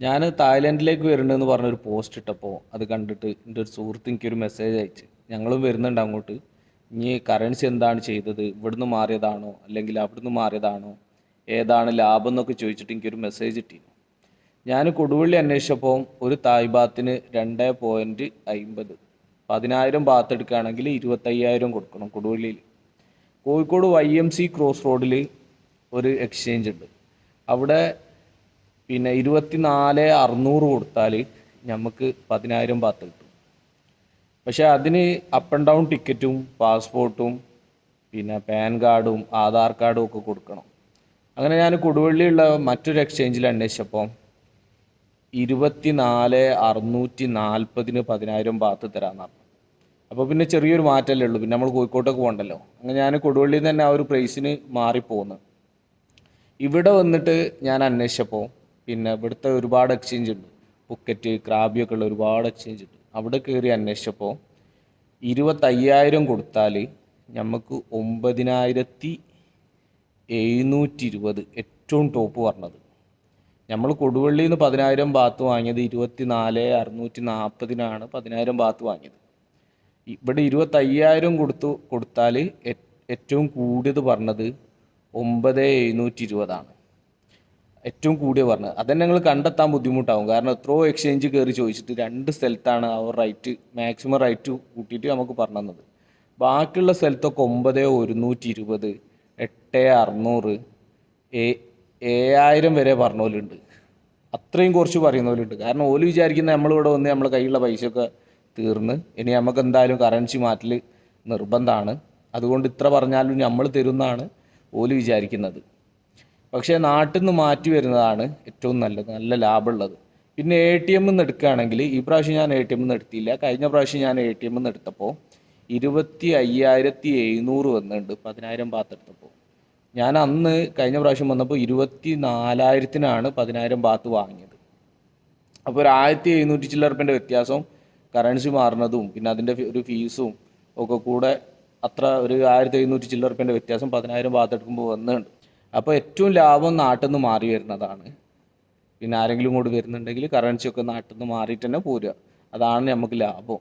ഞാൻ തായ്ലൻഡിലേക്ക് വരുന്നുണ്ടെന്ന് പറഞ്ഞൊരു പോസ്റ്റ് ഇട്ടപ്പോൾ അത് കണ്ടിട്ട് എന്റെ ഒരു സുഹൃത്ത് എനിക്കൊരു മെസ്സേജ് അയച്ച്. ഞങ്ങളും വരുന്നുണ്ട് അങ്ങോട്ട്. ഇനി കറൻസി എന്താണ് ചെയ്തത്? ഇവിടുന്ന് മാറിയതാണോ? അല്ലെങ്കിൽ അവിടുന്ന് മാറിയതാണോ? ഏതാണ് ലാഭം എന്നൊക്കെ ചോദിച്ചിട്ട് എനിക്കൊരു മെസ്സേജ് ഇട്ടിരുന്നു ഞാൻ കൊടുവള്ളി അന്വേഷിച്ചപ്പോൾ ഒരു തായ് ബാത്തിന് രണ്ട് പോയിന്റ് അമ്പത് പതിനായിരം ബാത്ത് എടുക്കുകയാണെങ്കിൽ ഇരുപത്തയ്യായിരം കൊടുക്കണം കൊടുവള്ളിയിൽ. Kozhikode Y M C cross റോഡിൽ ഒരു എക്സ്ചേഞ്ച് ഉണ്ട്. അവിടെ പിന്നെ ഇരുപത്തിനാല് അറുന്നൂറ് കൊടുത്താൽ നമുക്ക് പതിനായിരം ബാത്ത് കിട്ടും. പക്ഷേ അതിന് അപ്പ് ആൻഡ് ഡൗൺ ടിക്കറ്റും പാസ്പോർട്ടും പിന്നെ പാൻ കാർഡും ആധാർ കാർഡും ഒക്കെ കൊടുക്കണം. അങ്ങനെ ഞാൻ കൊടുവള്ളിയുള്ള മറ്റൊരു എക്സ്ചേഞ്ചിൽ അന്വേഷിച്ചപ്പോൾ ഇരുപത്തിനാല് അറുന്നൂറ്റി നാൽപ്പതിന് പതിനായിരം പാത്ത് തരാമെന്ന് പറഞ്ഞു അപ്പോൾ പിന്നെ ചെറിയൊരു മാറ്റമല്ലേ ഉള്ളൂ. പിന്നെ നമ്മൾ കോഴിക്കോട്ടൊക്കെ പോകണ്ടല്ലോ. അങ്ങനെ ഞാൻ കൊടുവള്ളിയിൽ തന്നെ ആ ഒരു പ്രൈസിന് മാറിപ്പോകുന്നു ഇവിടെ വന്നിട്ട് ഞാൻ അന്വേഷിച്ചപ്പോൾ പിന്നെ ഇവിടുത്തെ ഒരുപാട് എക്സ്ചേഞ്ച് ഉണ്ട്. പുക്കറ്റ് ക്രാബിയൊക്കെ ഉള്ള ഒരുപാട് എക്സ്ചേഞ്ച് ഉണ്ട്. അവിടെ കയറി അന്വേഷിച്ചപ്പോൾ ഇരുപത്തയ്യായിരം കൊടുത്താൽ നമുക്ക് ഒമ്പതിനായിരത്തി എഴുന്നൂറ്റി ഇരുപത് ഏറ്റവും ടോപ്പ് പറഞ്ഞത്. നമ്മൾ കൊടുവള്ളിയിൽ നിന്ന് പതിനായിരം ബാത്ത് വാങ്ങിയത് ഇരുപത്തി നാല് അറുന്നൂറ്റി നാൽപ്പതിനാണ് പതിനായിരം ബാത്ത് വാങ്ങിയത്. ഇവിടെ ഇരുപത്തയ്യായിരം കൊടുത്തു കൊടുത്താൽ ഏറ്റവും കൂടിയത് പറഞ്ഞത് ഒമ്പത് എഴുന്നൂറ്റി ഇരുപതാണ് ഏറ്റവും കൂടിയ പറഞ്ഞത്. അതന്നെ ഞങ്ങൾ കണ്ടെത്താൻ ബുദ്ധിമുട്ടാവും. കാരണം എത്രയോ എക്സ്ചേഞ്ച് കയറി ചോദിച്ചിട്ട് രണ്ട് സ്ഥലത്താണ് അവർ റൈറ്റ് മാക്സിമം റൈറ്റ് കൂട്ടിയിട്ട് നമുക്ക് പറഞ്ഞു തന്നത് ബാക്കിയുള്ള സ്ഥലത്തൊക്കെ ഒമ്പത് ഒരുന്നൂറ്റി ഇരുപത് എട്ട് അറുന്നൂറ് ഏ ഏഴായിരം വരെ പറഞ്ഞവരുണ്ട് അത്രയും കുറച്ച് പറയുന്നവരുണ്ട് കാരണം ഓൽ വിചാരിക്കുന്ന നമ്മളിവിടെ വന്ന് നമ്മളെ കയ്യിലുള്ള പൈസയൊക്കെ തീർന്ന് ഇനി നമുക്ക് എന്തായാലും കറൻസി മാറ്റൽ നിർബന്ധമാണ്. അതുകൊണ്ട് ഇത്ര പറഞ്ഞാലും നമ്മൾ തരുന്നതാണ് ഓൽ വിചാരിക്കുന്നത്. പക്ഷേ നാട്ടിൽ നിന്ന് മാറ്റി വരുന്നതാണ് ഏറ്റവും നല്ലത് നല്ല ലാഭമുള്ളത്. പിന്നെ എ ടി എമ്മിൽ നിന്ന് എടുക്കുകയാണെങ്കിൽ ഈ പ്രാവശ്യം ഞാൻ എ ടി എമ്മിൽ നിന്ന് എടുത്തില്ല. കഴിഞ്ഞ പ്രാവശ്യം ഞാൻ എ ടി എമ്മിൽ നിന്ന് എടുത്തപ്പോൾ ഇരുപത്തി അയ്യായിരത്തി എഴുന്നൂറ് വന്നിട്ടുണ്ട് പതിനായിരം ബാത്ത് എടുത്തപ്പോൾ. ഞാൻ അന്ന് കഴിഞ്ഞ പ്രാവശ്യം വന്നപ്പോൾ ഇരുപത്തി നാലായിരത്തിനാണ് പതിനായിരം ബാത്ത് വാങ്ങിയത്. അപ്പോൾ ഒരു ആയിരത്തി എഴുന്നൂറ്റി ചില്ലറ റുപ്യന്റെ വ്യത്യാസവും കറൻസി മാറുന്നതും പിന്നെ അതിന്റെ ഒരു ഫീസും ഒക്കെ കൂടെ അത്ര ഒരു ആയിരത്തി എഴുന്നൂറ്റി ചില്ലറ റുപ്യന്റെ വ്യത്യാസം പതിനായിരം ബാത്ത് എടുക്കുമ്പോൾ വന്നിട്ടുണ്ട്. അപ്പോൾ ഏറ്റവും ലാഭം നാട്ടിൽ നിന്ന് മാറി വരുന്നതാണ്. പിന്നെ ആരെങ്കിലും ഇങ്ങോട്ട് വരുന്നുണ്ടെങ്കിൽ കറൻസി ഒക്കെ നാട്ടിൽ നിന്ന് മാറിയിട്ട് തന്നെ പോരുക. അതാണ് നമുക്ക് ലാഭം.